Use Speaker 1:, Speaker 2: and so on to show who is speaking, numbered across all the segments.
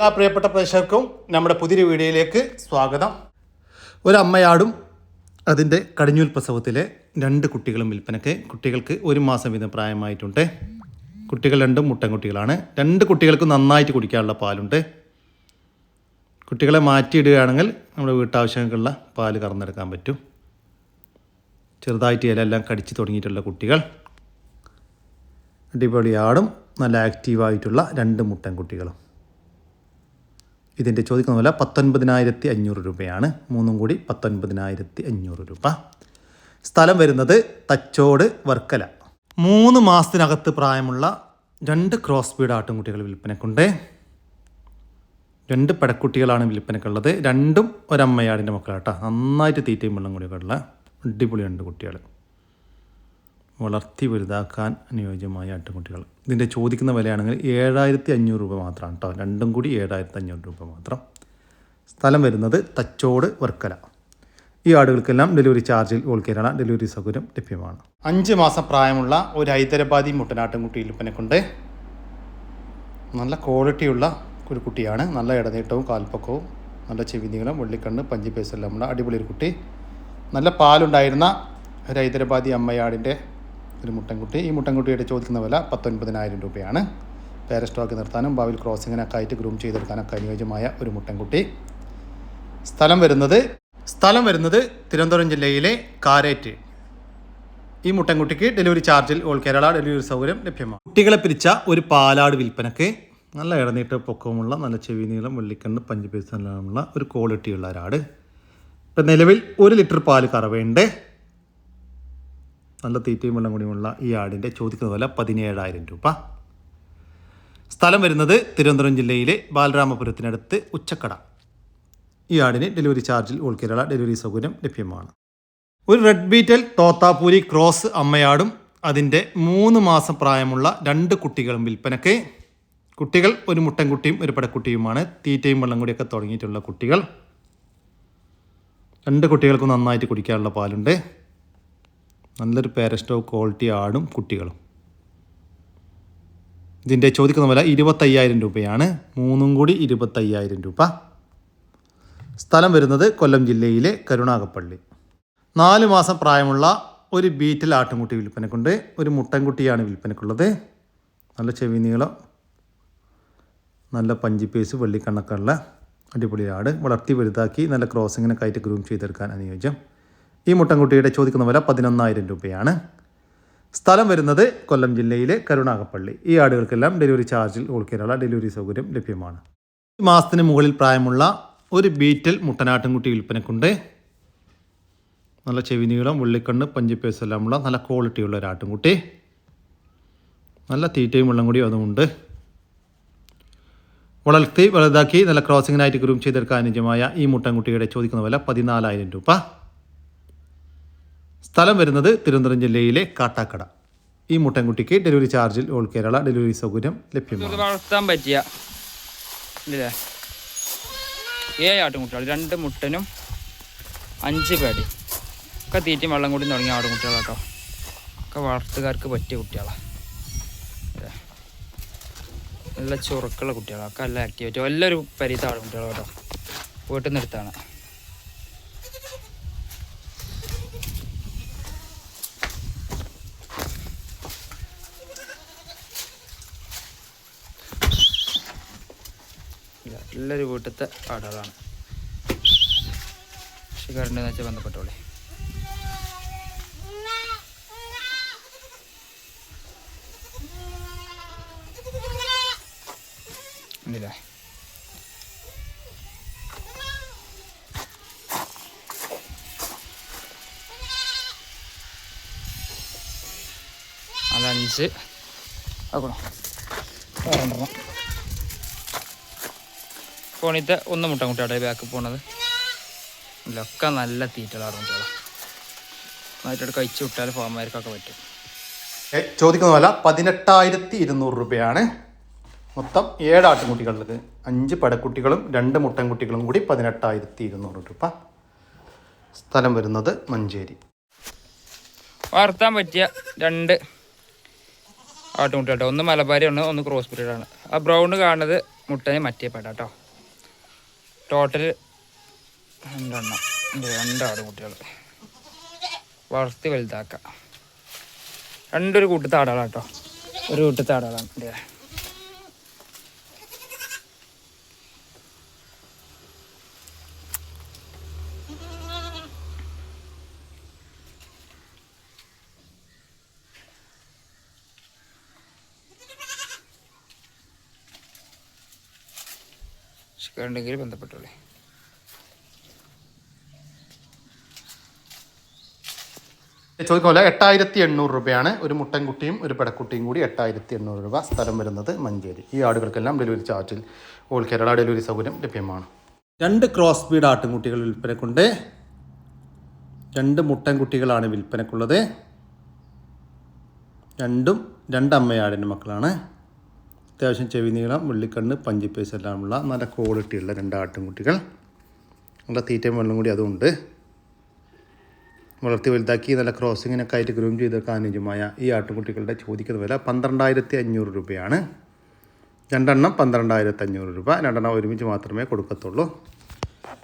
Speaker 1: എല്ലാ പ്രിയപ്പെട്ട പ്രേക്ഷകർക്കും നമ്മുടെ പുതിയ വീഡിയോയിലേക്ക് സ്വാഗതം. ഒരമ്മയാടും അതിന്റെ കടിഞ്ഞൂൽ പ്രസവത്തിലെ രണ്ട് കുട്ടികളും വിൽപ്പനയ്ക്ക് കുട്ടികൾക്ക് ഒരു മാസം വീതം പ്രായമായിട്ടുണ്ട്. കുട്ടികൾ രണ്ടും മുട്ടൻകുട്ടികളാണ് രണ്ട് കുട്ടികൾക്ക് നന്നായിട്ട് കുടിക്കാനുള്ള പാലുണ്ട്. കുട്ടികളെ മാറ്റിയിടുകയാണെങ്കിൽ നമ്മുടെ വീട്ടാവശ്യങ്ങൾക്കുള്ള പാൽ കറന്നെടുക്കാൻ പറ്റും. ചെറുതായിട്ട് ഇലയെല്ലാം കടിച്ചു തുടങ്ങിയിട്ടുള്ള കുട്ടികൾ. അടിപൊളി ആടും നല്ല ആക്റ്റീവായിട്ടുള്ള രണ്ട് മുട്ടൻ കുട്ടികളും. ഇതിന്റെ ചോദിക്കുന്ന വില പത്തൊൻപതിനായിരത്തി അഞ്ഞൂറ് രൂപയാണ്. മൂന്നും കൂടി പത്തൊൻപതിനായിരത്തി അഞ്ഞൂറ് രൂപ. സ്ഥലം വരുന്നത് തച്ചോട് വർക്കല. മൂന്ന് മാസത്തിനകത്ത് പ്രായമുള്ള രണ്ട് ക്രോസ് ബീഡ് ആട്ടുംകുട്ടികൾ വിൽപ്പനക്കുണ്ട്. രണ്ട് പടക്കുട്ടികളാണ് വിൽപ്പനക്കുള്ളത്. രണ്ടും ഒരമ്മയാടിന്റെ മക്കളാട്ടോ. നന്നായിട്ട് തീറ്റയും വെള്ളം കൂടിയൊക്കെ ഉള്ള അടിപൊളി രണ്ട് കുട്ടികൾ വളർത്തി വലുതാക്കാൻ അനുയോജ്യമായ ആട്ടുകുട്ടികൾ. ഇതിന്റെ ചോദിക്കുന്ന വിലയാണെങ്കിൽ ഏഴായിരത്തി അഞ്ഞൂറ് രൂപ മാത്രമാണ് കേട്ടോ രണ്ടും കൂടി ഏഴായിരത്തി അഞ്ഞൂറ് രൂപ മാത്രം. സ്ഥലം വരുന്നത് തച്ചോട് വർക്കല. ഈ ആടുകൾക്കെല്ലാം ഡെലിവറി ചാർജിൽ ഓൾ കേരള ഡെലിവറി സൗകര്യം ലഭ്യമാണ്. അഞ്ച് മാസം പ്രായമുള്ള ഒരു ഹൈദരാബാദി മുട്ടനാട്ടുംകുട്ടി കൊണ്ട് നല്ല ക്വാളിറ്റിയുള്ള ഒരു കുട്ടിയാണ്. നല്ല ഇടനീട്ടവും കാൽപ്പക്കവും നല്ല ചെവിനീളം വെള്ളിക്കണ്ണ് പഞ്ചിപ്പേസെല്ലാം ഉള്ള അടിപൊളി ഒരു കുട്ടി. നല്ല പാലുണ്ടായിരുന്ന ഒരു ഹൈദരാബാദി അമ്മയാടിന്റെ ഒരു മുട്ടൻകുട്ടി. ഈ മുട്ടൻകുട്ടിയുടെ ചോദിക്കുന്ന വില പത്തൊൻപതിനായിരം രൂപയാണ്. പേര സ്റ്റോക്ക് നിർത്താനും ഭാവിയിൽ ക്രോസിങ്ങിനൊക്കെ ആയിട്ട് ഗ്രൂം ചെയ്തെടുക്കാനൊക്കെ അനുയോജ്യമായ ഒരു മുട്ടൻകുട്ടി. സ്ഥലം വരുന്നത് സ്ഥലം വരുന്നത് തിരുവനന്തപുരം ജില്ലയിലെ കാരേറ്റ്. ഈ മുട്ടൻകുട്ടിക്ക് ഡെലിവറി ചാർജിൽ ഓൾ കേരള ഡെലിവറി സൗകര്യം ലഭ്യമാണ്. കുട്ടികളെ പിരിച്ച ഒരു പാലാട് വിൽപ്പനക്ക് നല്ല ഇടനീട്ട പൊക്കമുള്ള നല്ല ചെവി നീളം വെള്ളിക്കണ്ണ് പഞ്ച് ഉള്ള ഒരു ക്വാളിറ്റിയുള്ള ഒരാട്. ഇപ്പം നിലവിൽ ഒരു ലിറ്റർ പാൽ കറവയുണ്ട്. നല്ല തീറ്റയും വെള്ളം കൂടിയുമുള്ള ഈ ആടിന്റെ ചോദിക്കുന്ന വില പതിനേഴായിരം രൂപ. സ്ഥലം വരുന്നത് തിരുവനന്തപുരം ജില്ലയിലെ ബാലരാമപുരത്തിനടുത്ത് ഉച്ചക്കട. ഈ ആടിന് ഡെലിവറി ചാർജിൽ ഓൾ കേരള ഡെലിവറി സൗകര്യം ലഭ്യമാണ്. ഒരു റെഡ് ബീറ്റൽ തോത്താപ്പൂരി ക്രോസ് അമ്മയാടും അതിന്റെ മൂന്ന് മാസം പ്രായമുള്ള രണ്ട് കുട്ടികളും വിൽപ്പനയ്ക്ക്. കുട്ടികൾ ഒരു മുട്ടൻകുട്ടിയും ഒരു പടക്കുട്ടിയുമാണ്. തീറ്റയും വെള്ളം കൂടിയൊക്കെ തുടങ്ങിയിട്ടുള്ള കുട്ടികൾ. രണ്ട് കുട്ടികൾക്കും നന്നായിട്ട് കുടിക്കാനുള്ള പാലുണ്ട്. നല്ലൊരു പാരസ്റ്റോ ക്വാളിറ്റി ആടും കുട്ടികളും. ഇതിന്റെ ചോദിക്കുന്ന വില ഇരുപത്തയ്യായിരം രൂപയാണ്. മൂന്നും കൂടി ഇരുപത്തയ്യായിരം രൂപ. സ്ഥലം വരുന്നത് കൊല്ലം ജില്ലയിലെ കരുണാകപ്പള്ളി നാല് മാസം പ്രായമുള്ള ഒരു ബീറ്റിൽ ആട്ടുംകുട്ടി വിൽപ്പനക്കുണ്ട്. ഒരു മുട്ടൻകുട്ടിയാണ് വിൽപ്പനക്കുള്ളത്. നല്ല ചെവി നീളം. നല്ല പഞ്ചിപ്പേസ് വെള്ളിക്കണ്ണക്കുള്ള അടിപൊളി ആട്. വളർത്തി വലുതാക്കി നല്ല ക്രോസിങ്ങിനൊക്കെ ആയിട്ട് ഗ്രൂം ചെയ്തെടുക്കാൻ അനുയോജ്യം. ഈ മുട്ടൻകുട്ടിയുടെ ചോദിക്കുന്ന വില പതിനൊന്നായിരം രൂപയാണ്. സ്ഥലം വരുന്നത് കൊല്ലം ജില്ലയിലെ കരുണാകപ്പള്ളി ഈ ആടുകൾക്കെല്ലാം ഡെലിവറി ചാർജിൽ ഓൾ ഡെലിവറി സൗകര്യം ലഭ്യമാണ്. ഈ മാസത്തിന് മുകളിൽ പ്രായമുള്ള ഒരു ബീറ്റൽ മുട്ടനാട്ടിൻകുട്ടി വിൽപ്പനക്കുണ്ട്. നല്ല ചെവി നീളം വെള്ളിക്കണ്ണ് പഞ്ചിപ്പേസ് എല്ലാമുള്ള നല്ല ക്വാളിറ്റിയുള്ള ഒരു ആട്ടിൻകുട്ടി നല്ല തീറ്റയും വെള്ളം കൂടിയും അതുമുണ്ട്. വളർത്തി വലുതാക്കി നല്ല ക്രോസിങ്ങിനായിട്ട് ഗ്രൂം ചെയ്തെടുക്കാൻ അനുജമായ ഈ മുട്ടൻകുട്ടിയുടെ ചോദിക്കുന്ന വില പതിനാലായിരം രൂപ. സ്ഥലം വരുന്നത് തിരുവനന്തപുരം ജില്ലയിലെ കാട്ടാക്കട. ഈ മുട്ടൻകുട്ടിക്ക് ഡെലിവറി ചാർജിൽ ഓൾ കേരള ഡെലിവറി സൗകര്യം ലഭ്യമാണ്.
Speaker 2: വളർത്താൻ പറ്റിയ ഏഴ് ആട്ടുംകുട്ടികൾ രണ്ട് മുട്ടനും അഞ്ച് പേടി ഒക്കെ തീറ്റയും വെള്ളം കൂടി തുടങ്ങിയ ആടുകുട്ടികളാട്ടോ ഒക്കെ വളർത്തുകാർക്ക് പറ്റിയ കുട്ടികളാണ് നല്ല ചുറുക്കുള്ള കുട്ടികളാണ് ഒക്കെ നല്ല ആക്ടിവിറ്റി എല്ലാവരും പരിത ആടുകുട്ടികൾ കേട്ടോ വീട്ടിൽ നിന്ന് എടുത്താണ്. നല്ലൊരു വീട്ടിലത്തെ ആടുകളാണ് കറണ്ട് വെച്ചാൽ ബന്ധപ്പെട്ടോളെ. അതഞ്ച് ആക്കണോ രണ്ടെണ്ണം ഫോണിത്തെ ഒന്ന് മുട്ട കൂട്ടാട്ടെ ബാക്ക് പോണത്. ഇല്ലൊക്കെ നല്ല തീറ്റകളാണ് കുട്ടികളെ. നന്നായിട്ട് കഴിച്ചു വിട്ടാൽ ഫോമാർക്കൊക്കെ പറ്റും.
Speaker 1: ചോദിക്കുന്ന പോലെ പതിനെട്ടായിരത്തി ഇരുന്നൂറ് രൂപയാണ്. മൊത്തം ഏഴ് അഞ്ച് പടക്കുട്ടികളും രണ്ട് മുട്ടൻകുട്ടികളും കൂടി പതിനെട്ടായിരത്തി ഇരുന്നൂറ് രൂപ. സ്ഥലം വരുന്നത് മഞ്ചേരി.
Speaker 2: വളർത്താൻ പറ്റിയ രണ്ട് ആട്ടുമുട്ട ഒന്ന് മലബാരിയാണ് ഒന്ന് ക്രോസ് ബ്രീഡാണ്. ആ ബ്രൗൺ കാണുന്നത് മുട്ടനെ മറ്റേ പേട കേട്ടോ ടോട്ടൽ രണ്ടെണ്ണം. രണ്ടാട് കുട്ടികൾ വളർത്തി വലുതാക്കാം. രണ്ടൊരു കൂട്ടത്തെ ഒരു കൂട്ടത്തെ ഇതേ. ഉണ്ടെങ്കിൽ ബന്ധപ്പെട്ടോളേ
Speaker 1: ചോദിക്കുമല്ലോ എട്ടായിരത്തി എണ്ണൂറ് രൂപയാണ് ഒരു മുട്ടൻകുട്ടിയും ഒരു പെടക്കുട്ടിയും കൂടി എട്ടായിരത്തി എണ്ണൂറ് രൂപ സ്ഥലം വരുന്നത് മഞ്ചേരി. ഈ ആടുകൾക്കെല്ലാം ഡെലിവറി ചാർജിൽ ഓൾ കേരള ഡെലിവറി സൗകര്യം ലഭ്യമാണ്. രണ്ട് ക്രോസ് ബീഡ് ആട്ടുംകുട്ടികൾ വിൽപ്പനക്കുണ്ട്. രണ്ട് മുട്ടൻകുട്ടികളാണ് വിൽപ്പനക്കുള്ളത്. രണ്ടും രണ്ടമ്മയാടിന്റെ മക്കളാണ്. അത്യാവശ്യം ചെവി നീളം വെള്ളിക്കണ്ണ് പഞ്ചിപ്പേസ് എല്ലാമുള്ള നല്ല ക്വാളിറ്റിയുള്ള രണ്ട് ആട്ടുംകുട്ടികൾ നല്ല തീറ്റയും വെള്ളം കൂടി അതുണ്ട് വളർത്തി വലുതാക്കി നല്ല ക്രോസിങ്ങിനൊക്കെ ആയിട്ട് ഗ്രൂം ചെയ്തെടുക്കാൻ അനുയോജ്യമായ ഈ ആട്ടുകുട്ടികളുടെ ചോദിക്കുന്ന വില പന്ത്രണ്ടായിരത്തി അഞ്ഞൂറ് രൂപയാണ്. രണ്ടെണ്ണം പന്ത്രണ്ടായിരത്തി അഞ്ഞൂറ് രൂപ. രണ്ടെണ്ണം ഒരുമിച്ച് മാത്രമേ കൊടുക്കത്തുള്ളൂ.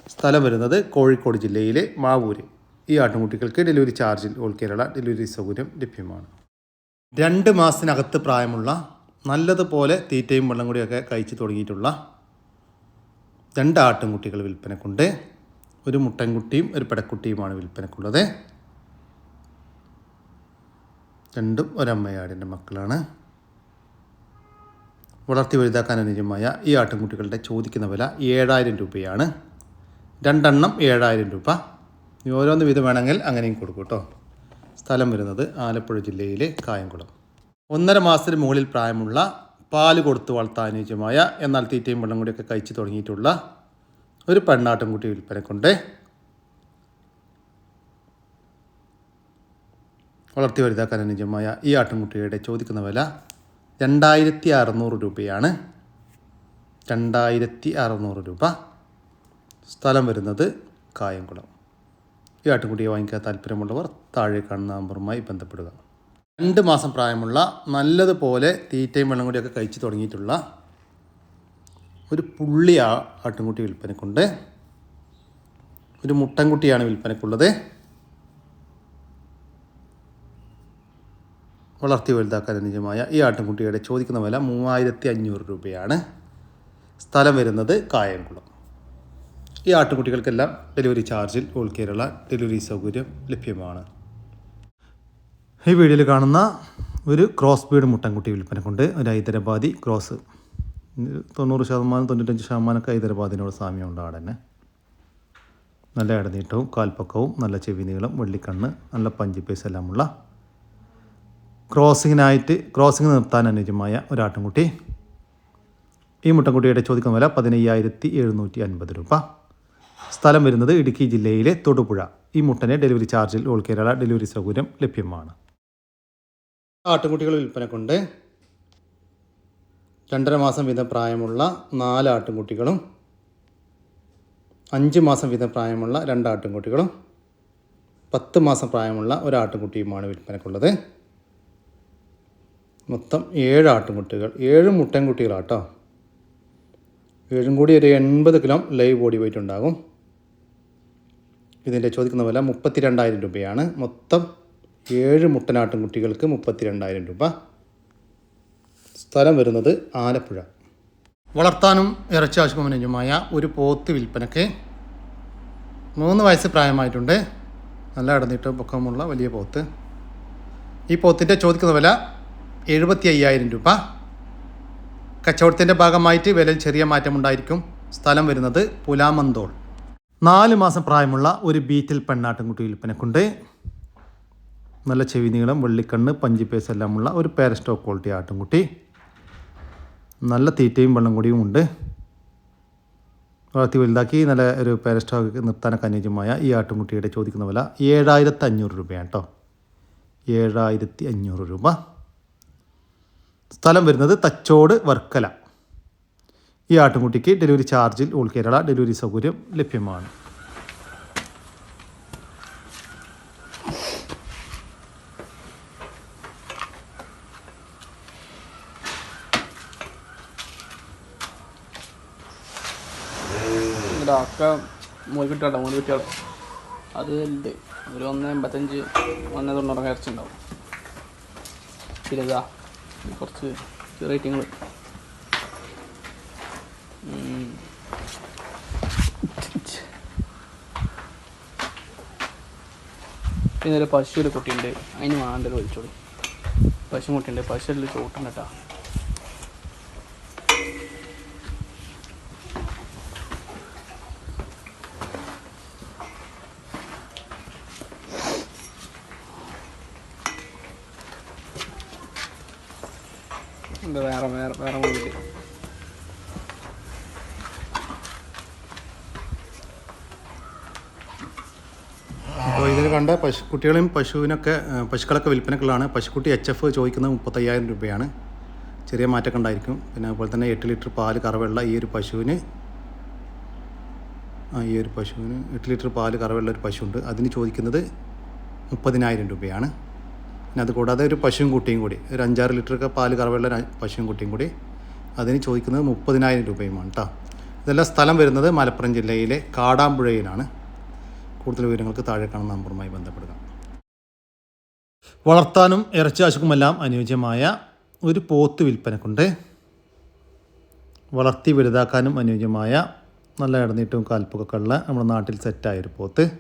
Speaker 1: സ്ഥലം വരുന്നത് കോഴിക്കോട് ജില്ലയിലെ മാവൂര്. ഈ ആട്ടുകുട്ടികൾക്ക് ഡെലിവറി ചാർജിൽ ഓൾ കേരള ഡെലിവറി സൗകര്യം ലഭ്യമാണ്. രണ്ട് മാസത്തിനകത്ത് പ്രായമുള്ള നല്ലതുപോലെ തീറ്റയും വെള്ളം കൂടിയൊക്കെ കഴിച്ചു തുടങ്ങിയിട്ടുള്ള രണ്ട് ആട്ടുംകുട്ടികൾ വിൽപ്പനക്കുണ്ട്. ഒരു മുട്ടൻകുട്ടിയും ഒരു പെടക്കുട്ടിയുമാണ് വിൽപ്പനക്കുള്ളത്. രണ്ടും ഒരമ്മയാടിന്റെ മക്കളാണ്. വളർത്തി വലുതാക്കാൻ അനുയോജ്യമായ ഈ ആട്ടിൻകുട്ടികളുടെ ചോദിക്കുന്ന വില ഏഴായിരം രൂപയാണ്. രണ്ടെണ്ണം ഏഴായിരം രൂപ. ഓരോന്ന് വീതം വേണമെങ്കിൽ അങ്ങനെയും കൊടുക്കും കേട്ടോ. സ്ഥലം വരുന്നത് ആലപ്പുഴ ജില്ലയിലെ കായംകുളം. ഒന്നര മാസത്തിന് മുകളിൽ പ്രായമുള്ള പാൽ കൊടുത്ത് വളർത്താൻ അനുയോജ്യമായ എന്നാൽ തീറ്റയും വെള്ളം കൂടിയൊക്കെ കഴിച്ചു തുടങ്ങിയിട്ടുള്ള ഒരു പെണ്ണാട്ടുംകുട്ടി വിൽപ്പനക്കുണ്ട് വളർത്തി വലുതാക്കാൻ അനുയോജ്യമായ ഈ ആട്ടിൻകുട്ടിയുടെ ചോദിക്കുന്ന വില രണ്ടായിരത്തി അറുന്നൂറ് രൂപയാണ്. രണ്ടായിരത്തി അറുന്നൂറ് രൂപ. സ്ഥലം വരുന്നത് കായംകുളം. ഈ ആട്ടിൻകുട്ടിയെ വാങ്ങിക്കാൻ താല്പര്യമുള്ളവർ താഴെ കാണുന്ന നമ്പറുമായി ബന്ധപ്പെടുക. രണ്ട് മാസം പ്രായമുള്ള നല്ലതുപോലെ തീറ്റയും വെള്ളം കൂടിയൊക്കെ കഴിച്ചു തുടങ്ങിയിട്ടുള്ള ഒരു പുള്ളി ആട്ടിൻകുട്ടി വിൽപ്പനക്കുണ്ട്. ഒരു മുട്ടൻകുട്ടിയാണ് വിൽപ്പനക്കുള്ളത്. വളർത്തി വലുതാക്കാൻ അനുജമായ ഈ ആട്ടിൻകുട്ടിയുടെ ചോദിക്കുന്ന വില മൂവായിരത്തി അഞ്ഞൂറ് രൂപയാണ്. സ്ഥലം വരുന്നത് കായംകുളം. ഈ ആട്ടുകുട്ടികൾക്കെല്ലാം ഡെലിവറി ചാർജിൽ ഓൾ കേരള ഡെലിവറി സൗകര്യം ലഭ്യമാണ്. ഈ വീഡിയോയിൽ കാണുന്ന ഒരു ക്രോസ് ബീഡ് മുട്ടൻകുട്ടി വിൽപ്പനക്കുണ്ട് ഒരു ഹൈദരാബാദി ക്രോസ് തൊണ്ണൂറ് ശതമാനം തൊണ്ണൂറ്റഞ്ച് ശതമാനമൊക്കെ ഹൈദരാബാദിനോട് സാമ്യമുണ്ട് അവിടെ തന്നെ. നല്ല ഇടനീട്ടവും കാൽപ്പക്കവും നല്ല ചെവി നീളം വെള്ളിക്കണ്ണ് നല്ല പഞ്ചി പൈസ എല്ലാമുള്ള ക്രോസിങ്ങിനായിട്ട് ക്രോസിങ് നിർത്താൻ അനുയോജ്യമായ ഒരാട്ടിൻകുട്ടി ഈ മുട്ടൻകുട്ടിയുടെ ചോദിക്കുന്ന വില പതിനയ്യായിരത്തി എഴുന്നൂറ്റി അൻപത് രൂപ. സ്ഥലം വരുന്നത് ഇടുക്കി ജില്ലയിലെ തൊടുപുഴ. ഈ മുട്ടനെ ഡെലിവറി ചാർജിൽ ഓൾ കേരള ഡെലിവറി സൗകര്യം ലഭ്യമാണ്. ആട്ടുകുട്ടികൾ വിൽപ്പനക്കുണ്ട് രണ്ടര മാസം വീതം പ്രായമുള്ള നാല് ആട്ടുംകുട്ടികളും അഞ്ച് മാസം വീതം പ്രായമുള്ള രണ്ട് ആട്ടുംകുട്ടികളും പത്ത് മാസം പ്രായമുള്ള ഒരു ആട്ടുംകുട്ടിയുമാണ് വിൽപ്പനക്കുള്ളത്. മൊത്തം ഏഴ് ആട്ടുംകുട്ടികൾ ഏഴ് മുട്ടൻകുട്ടികളാട്ടോ. ഏഴും കൂടി ഒരു എൺപത് കിലോ ലൈവ് ബോഡി വെയിറ്റ് ഉണ്ടാകും. ഇതിന്റെ ചോദിക്കുന്ന വില മുപ്പത്തി രണ്ടായിരം രൂപയാണ്. മൊത്തം ഏഴ് മുട്ടനാട്ടും കുട്ടികൾക്ക് മുപ്പത്തി രണ്ടായിരം രൂപ. സ്ഥലം വരുന്നത് ആലപ്പുഴ. വളർത്താനും ഇറച്ചി ആവശ്യമായ ഒരു പോത്ത് വിൽപ്പനയ്ക്ക് മൂന്ന് വയസ്സ് പ്രായമായിട്ടുണ്ട്. നല്ല അടന്നിട്ട് പൊക്കമുള്ള വലിയ പോത്ത്. ഈ പോത്തിന്റെ ചോദിക്കുന്ന വില എഴുപത്തി അയ്യായിരം രൂപ. കച്ചവടത്തിന്റെ ഭാഗമായിട്ട് വിലയിൽ ചെറിയ മാറ്റമുണ്ടായിരിക്കും. സ്ഥലം വരുന്നത് പുലാമന്തോൾ. നാല് മാസം പ്രായമുള്ള ഒരു ബീറ്റിൽ പെണ്ണാട്ടുംകുട്ടി വിൽപ്പനക്കുണ്ട്. നല്ല ചെവി നീളം വെള്ളിക്കണ്ണ് പഞ്ചിപ്പേസ് എല്ലാമുള്ള ഒരു പാരസ്റ്റോക്ക് ക്വാളിറ്റി ആട്ടുംകുട്ടി. നല്ല തീറ്റയും വെള്ളം കൂടിയും ഉണ്ട്. വളർത്തി വലുതാക്കി നല്ല ഒരു പാരസ്റ്റോക്ക് നിർത്താനൊക്കെ അനുയോജ്യമായ ഈ ആട്ടുംകുട്ടിയുടെ ചോദിക്കുന്ന വില ഏഴായിരത്തി അഞ്ഞൂറ് രൂപയാണ് കേട്ടോ ഏഴായിരത്തി അഞ്ഞൂറ് രൂപ. സ്ഥലം വരുന്നത് തച്ചോട് വർക്കല. ഈ ആട്ടുംകുട്ടിക്ക് ഡെലിവറി ചാർജിൽ ഓൾ കേരള ഡെലിവറി സൗകര്യം ലഭ്യമാണ്
Speaker 3: ഇവിടെ ഒക്കെ മൂന്ന് കുട്ടികളുടെ മൂന്ന് കിട്ടിയാട്ടോ അത് വലുത്. ഒരു ഒന്ന് എൺപത്തഞ്ച് ഒന്ന് തൊണ്ണൂറ് ഇറച്ചിണ്ടാവും പിന്നെ ഇതാ കുറച്ച് റേറ്റിങ്ങൾ പിന്നെ ഒരു പശു ഒരു കുട്ടിയുണ്ട്. അതിന് വേണ്ടൊരു ഒഴിച്ചോളി പശു കുട്ടിയുണ്ട്. പശു എല്ലാം ചോട്ടുണ്ട് കേട്ടോ.
Speaker 1: അപ്പോൾ കണ്ട പശു കുട്ടികളെയും പശുവിനൊക്കെ പശുക്കളൊക്കെ വിൽപ്പനക്കുള്ളതാണ്. പശുക്കുട്ടി എച്ച് എഫ് ചോദിക്കുന്നത് മുപ്പത്തയ്യായിരം രൂപയാണ്. ചെറിയ മാറ്റമൊക്കെ ഉണ്ടായിരിക്കും. പിന്നെ അതുപോലെ തന്നെ എട്ട് ലിറ്റർ പാൽ കറവുള്ള ഈ ഒരു പശുവിന് ആ ഈ ഒരു പശുവിന് എട്ട് ലിറ്റർ പാൽ കറവുള്ള ഒരു പശുവുണ്ട് അതിന് ചോദിക്കുന്നത് മുപ്പതിനായിരം രൂപയാണ്. പിന്നെ അത് കൂടാതെ ഒരു പശുവും കുട്ടിയും കൂടി ഒരു അഞ്ചാറ് ലിറ്ററൊക്കെ പാൽ കറവുള്ള പശുവും കുട്ടിയും കൂടി അതിന് ചോദിക്കുന്നത് മുപ്പതിനായിരം രൂപയുമാണ് കേട്ടോ ഇതെല്ലാം സ്ഥലം വരുന്നത് മലപ്പുറം ജില്ലയിലെ കാടാമ്പുഴയിലാണ്. കൂടുതൽ വിവരങ്ങൾക്ക് താഴെ കാണുന്ന നമ്പറുമായി ബന്ധപ്പെടുക. വളർത്താനും ഇറച്ചി ആശുക്കുമെല്ലാം അനുയോജ്യമായ ഒരു പോത്ത് വിൽപ്പനക്കുണ്ട്. വളർത്തി വലുതാക്കാനും അനുയോജ്യമായ നല്ല ഇടനീട്ടവും കാൽപ്പൊക്കെ ഉള്ള നമ്മുടെ നാട്ടിൽ സെറ്റായ ഒരു പോത്ത്.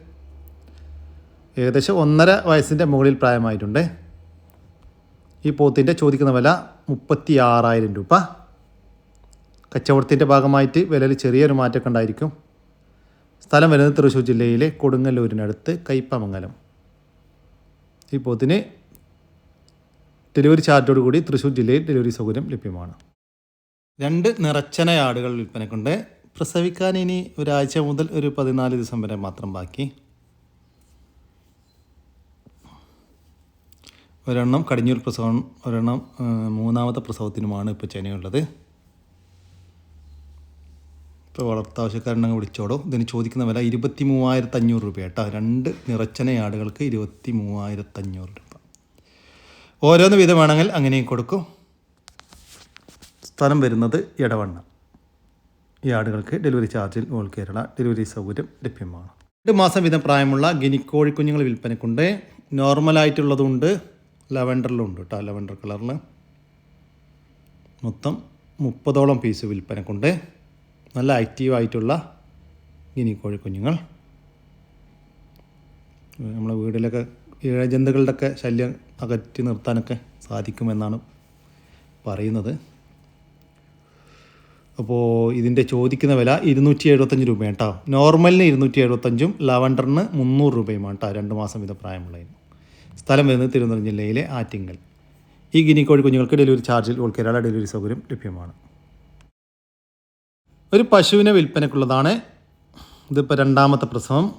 Speaker 1: ഏകദേശം ഒന്നര വയസ്സിന്റെ മുകളിൽ പ്രായമായിട്ടുണ്ട്. ഈ പോത്തിന്റെ ചോദിക്കുന്ന വില മുപ്പത്തി ആറായിരം രൂപ. കച്ചവടത്തിന്റെ ഭാഗമായിട്ട് വിലയിൽ ചെറിയൊരു മാറ്റമൊക്കെ ഉണ്ടായിരിക്കും. സ്ഥലം വരുന്നത് തൃശ്ശൂർ ജില്ലയിലെ കൊടുങ്ങല്ലൂരിനടുത്ത് കയ്പമംഗലം. ഈ പോത്തിന് ഡെലിവറി ചാർജോട് കൂടി തൃശ്ശൂർ ജില്ലയിൽ ഡെലിവറി സൗകര്യം ലഭ്യമാണ്. രണ്ട് നിറച്ചന ആടുകൾ വിൽപ്പനക്കുണ്ട്. പ്രസവിക്കാൻ ഇനി ഒരാഴ്ച മുതൽ ഒരു പതിനാല് ദിവസം വരെ മാത്രം ബാക്കി. ഒരെണ്ണം കടിഞ്ഞൂർ പ്രസവം ഒരെണ്ണം മൂന്നാമത്തെ പ്രസവത്തിനുമാണ് ഇപ്പോൾ ചെനയുള്ളത് ഇപ്പോൾ വളർത്താവശ്യക്കാരനങ്ങ് വിളിച്ചോടോ. ഇതിന് ചോദിക്കുന്ന വില ഇരുപത്തി മൂവായിരത്തി അഞ്ഞൂറ് രൂപ കേട്ടോ രണ്ട് നിറച്ചന ആടുകൾക്ക് ഇരുപത്തി മൂവായിരത്തി അഞ്ഞൂറ് രൂപ. ഓരോന്ന് വീതം വേണമെങ്കിൽ അങ്ങനെയും കൊടുക്കും. സ്ഥലം വരുന്നത് ഇടവണ്ണ ഈ ആടുകൾക്ക് ഡെലിവറി ചാർജിൽ ഓൾ കേരള ഡെലിവറി സൗകര്യം ലഭ്യമാണ്. രണ്ട് മാസം വീതം പ്രായമുള്ള ഗിനിക്കോഴി കുഞ്ഞുങ്ങൾ വിൽപ്പനക്കുണ്ട്. നോർമലായിട്ടുള്ളതുണ്ട് ലവൻഡറിലുണ്ട് കേട്ടോ ലവൻഡർ കളറിൽ മൊത്തം മുപ്പതോളം പീസ് വിൽപ്പനക്കുണ്ട്. നല്ല ആക്റ്റീവായിട്ടുള്ള ഗിനി കോഴിക്കുഞ്ഞുങ്ങൾ. നമ്മളെ വീട്ടിലൊക്കെ ഇഴജന്തുക്കളുടെയൊക്കെ ശല്യം അകറ്റി നിർത്താനൊക്കെ സാധിക്കുമെന്നാണ് പറയുന്നത്. അപ്പോൾ ഇതിന്റെ ചോദിക്കുന്ന വില ഇരുന്നൂറ്റി എഴുപത്തഞ്ച് രൂപയാണ് കേട്ടോ. നോർമലിന് ഇരുന്നൂറ്റി എഴുപത്തഞ്ചും ലവൻഡറിന് മുന്നൂറ് രൂപയുമാണ് കേട്ടോ രണ്ട് മാസം വിധ പ്രായമുള്ളതിന്. സ്ഥലം വരുന്നത് തിരുവനന്തപുരം ജില്ലയിലെ ആറ്റിങ്ങൽ. ഈ ഗിനിക്കോഴി കുഞ്ഞുങ്ങൾക്ക് ഡെലിവറി ചാർജിൽ ഉൾക്കേരള കേരള ഡെലിവറി സൗകര്യം ലഭ്യമാണ്. ഒരു പശുവിനെ വിൽപ്പനയ്ക്കുള്ളതാണ്. ഇതിപ്പോൾ രണ്ടാമത്തെ പ്രസവം.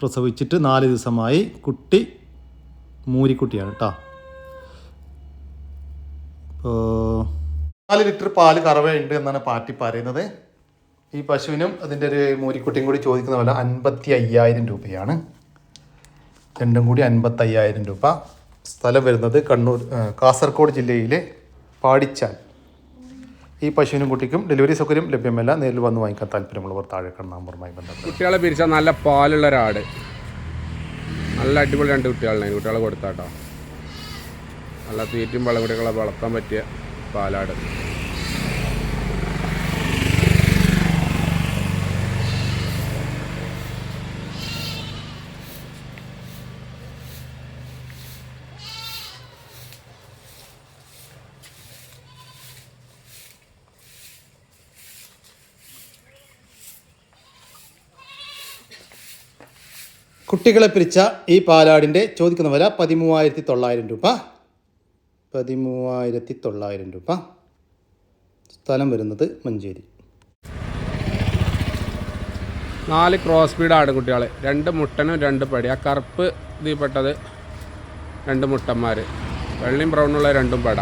Speaker 1: പ്രസവിച്ചിട്ട് നാല് ദിവസമായി കുട്ടി മൂരിക്കുട്ടിയാണ് കേട്ടോ നാല് ലിറ്റർ പാൽ കറവയുണ്ട് എന്നാണ് പാർട്ടി പറയുന്നത്. ഈ പശുവിനും അതിന്റെ ഒരു മൂരിക്കുട്ടിയും കൂടി ചോദിക്കുന്ന പോലെ അൻപത്തി അയ്യായിരം രൂപയാണ്. രണ്ടും കൂടി അൻപത്തയ്യായിരം രൂപ. സ്ഥലം വരുന്നത് കണ്ണൂർ കാസർഗോഡ് ജില്ലയിലെ പാടിച്ചാൽ. ഈ പശുവിനും കുട്ടിക്കും ഡെലിവറി സൗകര്യം ലഭ്യമല്ല. നേരിൽ വന്ന് വാങ്ങിക്കാൻ താല്പര്യമുള്ളവർ താഴെ കാണുന്ന നമ്പറുമായി ബന്ധപ്പെടും
Speaker 4: കുട്ടികളെ പിരിച്ചാൽ നല്ല പാലുള്ള ഒരാട്. നല്ല അടിപൊളി രണ്ട് കുട്ടികളാണ് കുട്ടികളെ കൊടുത്താട്ടോ. നല്ല തീറ്റും വെള്ളം കുട്ടികളെ വളർത്താൻ പറ്റിയ പാലാട്.
Speaker 1: കുട്ടികളെ പിരിച്ച ഈ പാലാടിന്റെ ചോദിക്കുന്ന വില പതിമൂവായിരത്തി തൊള്ളായിരം രൂപ. പതിമൂവായിരത്തി തൊള്ളായിരം രൂപ. സ്ഥലം വരുന്നത് മഞ്ചേരി.
Speaker 4: നാല് ക്രോസ് ബീഡ് കുട്ടികളെ. രണ്ട് മുട്ടനും രണ്ട് പടി. ആ കറുപ്പ് ഇതിൽപ്പെട്ടത് രണ്ട് മുട്ടന്മാർ വെള്ളയും ബ്രൗണുള്ള രണ്ടും പട.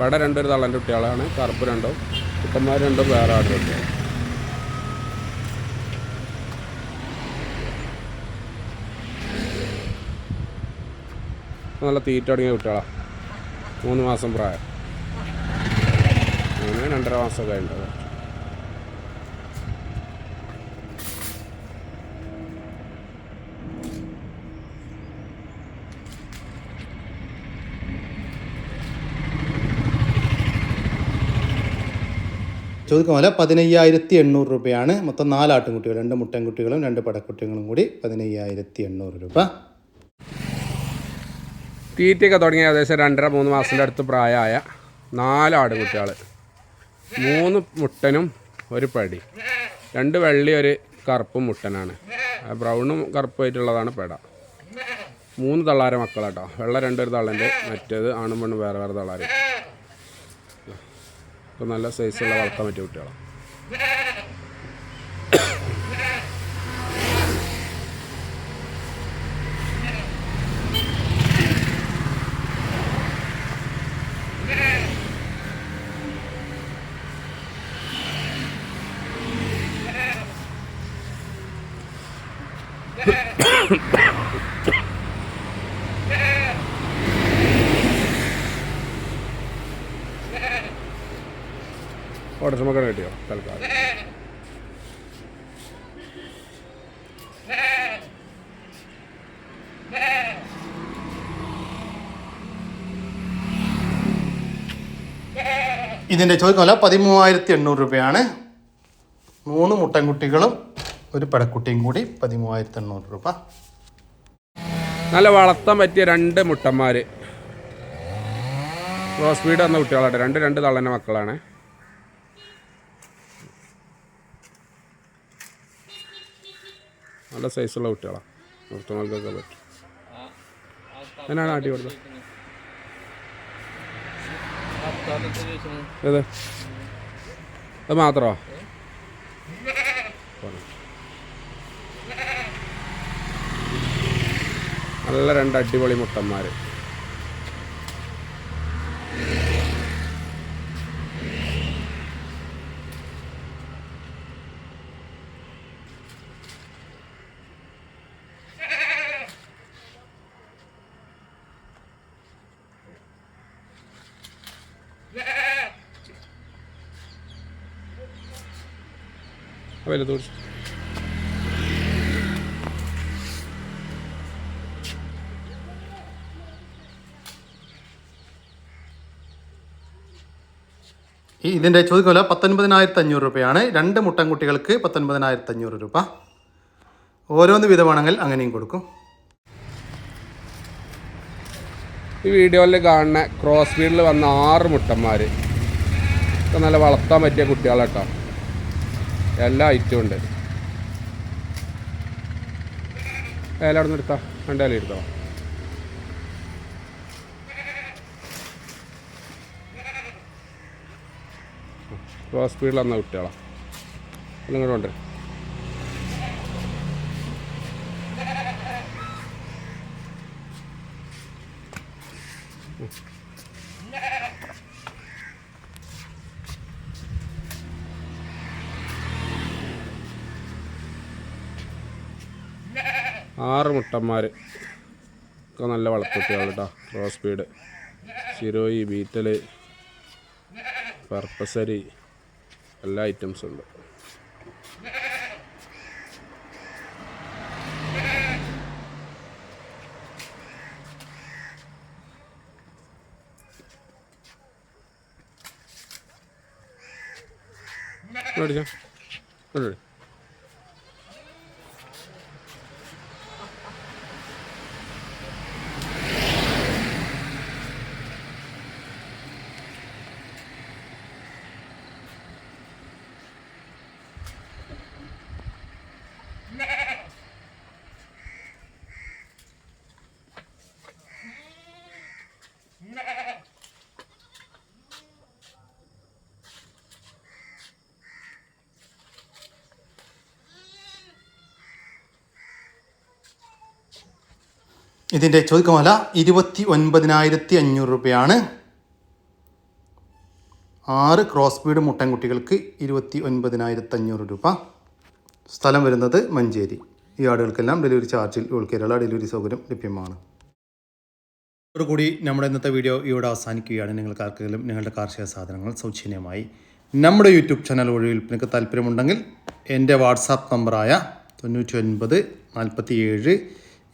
Speaker 4: പട രണ്ടൊരു തള്ളന്റെ കുട്ടികളാണ്. കറുപ്പ് രണ്ടും മുട്ടന്മാർ രണ്ടും വേറെ ആട് നല്ല തീറ്റ അടങ്ങിയ കുട്ടികളാണ് മൂന്ന് മാസം പ്രായം. മൂന്ന് രണ്ടര മാസമൊക്കെ ഉണ്ട്
Speaker 1: ചോദിക്കും പോലെ പതിനയ്യായിരത്തി എണ്ണൂറ് രൂപയാണ്. മൊത്തം നാലാട്ടും കുട്ടികൾ രണ്ട് മുട്ടൻകുട്ടികളും രണ്ട് പടക്കുട്ടികളും കൂടി പതിനയ്യായിരത്തി എണ്ണൂറ് രൂപ.
Speaker 4: തീറ്റയൊക്കെ തുടങ്ങി ഏകദേശം രണ്ടര മൂന്ന് മാസത്തിന്റെ അടുത്ത് പ്രായമായ നാലാട് കുട്ടികൾ മൂന്ന് മുട്ടനും ഒരു പടി. രണ്ട് വെള്ളി ഒരു കറുപ്പും മുട്ടനാണ്. ബ്രൗണും കറുപ്പായിട്ടുള്ളതാണ് പെട. മൂന്ന് തള്ളാര മക്കളാട്ടോ. വെള്ള രണ്ടൊരു തള്ളന്റെ മറ്റേത് ആണും പെണ്ണും വേറെ വേറെ തള്ളാർ ഇപ്പം നല്ല സൈസുള്ള വളർത്താൻ പറ്റിയ കുട്ടികളാണ്
Speaker 1: ഇതിന്റെ ചോദിക്കുന്ന അല്ല പതിമൂവായിരത്തി എണ്ണൂറ് രൂപയാണ്. മൂന്ന് മുട്ടൻകുട്ടികളും ഒരു പെടക്കുട്ടിയും കൂടി പതിമൂവായിരത്തി എണ്ണൂറ് രൂപ.
Speaker 4: നല്ല വളർത്താൻ പറ്റിയ രണ്ട് മുട്ടന്മാർ ക്രോസ് വീട് വന്ന കുട്ടികളാണ് രണ്ട് രണ്ട് തള്ളന്റെ മക്കളാണ്. നല്ല സൈസുള്ള കുട്ടികളാണ് നിർത്തുന്നവർക്കൊക്കെ പറ്റും. എന്നാണ് ആട്ടി കൊടുത്തത്? ഏത്? അത് മാത്രമോ നല്ല രണ്ട് അടിപൊളി മുട്ടന്മാർ വലുത്
Speaker 1: ഈ ഇതിന്റെ ചോദ്യം പോലെ പത്തൊൻപതിനായിരത്തി അഞ്ഞൂറ് രൂപയാണ്. രണ്ട് മുട്ടൻകുട്ടികൾക്ക് പത്തൊൻപതിനായിരത്തി അഞ്ഞൂറ് രൂപ. ഓരോന്ന് വിധമാണെങ്കിൽ അങ്ങനെയും കൊടുക്കും.
Speaker 4: ഈ വീഡിയോയിൽ കാണുന്ന ക്രോസ് ഫീൽഡിൽ വന്ന ആറ് മുട്ടന്മാർ നല്ല വളർത്താൻ പറ്റിയ കുട്ടികളാട്ടോ. എല്ലാ ഐറ്റവും ഉണ്ട്. ഏല അവിടെ നിന്ന് എടുത്താ രണ്ടാലും എടുത്തോ? ക്രോസ് സ്പീഡിൽ വന്ന എല്ലാം കൂടെ ഉണ്ട് ആറ് മുട്ടന്മാർ ഒക്കെ നല്ല വളർത്തുട്ടികൾ കേട്ടോ ക്രോസ് സ്പീഡ് സിരോയി ബീറ്റൽ പർപ്പസരി എല്ലാ ഐറ്റംസും ഉണ്ട്. മേടിച്ചോ
Speaker 1: ഇതിന്റെ പോലെ ഇരുപത്തി ഒൻപതിനായിരത്തി അഞ്ഞൂറ് രൂപയാണ്. ആറ് ക്രോസ് ബീഡ് മുട്ടൻകുട്ടികൾക്ക് ഇരുപത്തി ഒൻപതിനായിരത്തി അഞ്ഞൂറ് രൂപ. സ്ഥലം വരുന്നത് മഞ്ചേരി. ഈ ആടുകൾക്കെല്ലാം ഡെലിവറി ചാർജിൽ ഉൾ കേരള ഡെലിവറി സൗകര്യം ലഭ്യമാണ്. കൂടി നമ്മുടെ ഇന്നത്തെ വീഡിയോ ഇവിടെ അവസാനിക്കുകയാണ്. നിങ്ങൾക്ക് ആർക്കെങ്കിലും നിങ്ങളുടെ കാർഷിക സാധനങ്ങൾ സൗജന്യമായി നമ്മുടെ യൂട്യൂബ് ചാനൽ വഴി വിൽപ്പനയ്ക്ക് താല്പര്യമുണ്ടെങ്കിൽ എന്റെ വാട്സാപ്പ് നമ്പറായ തൊണ്ണൂറ്റി ഒൻപത് നാൽപ്പത്തി ഏഴ്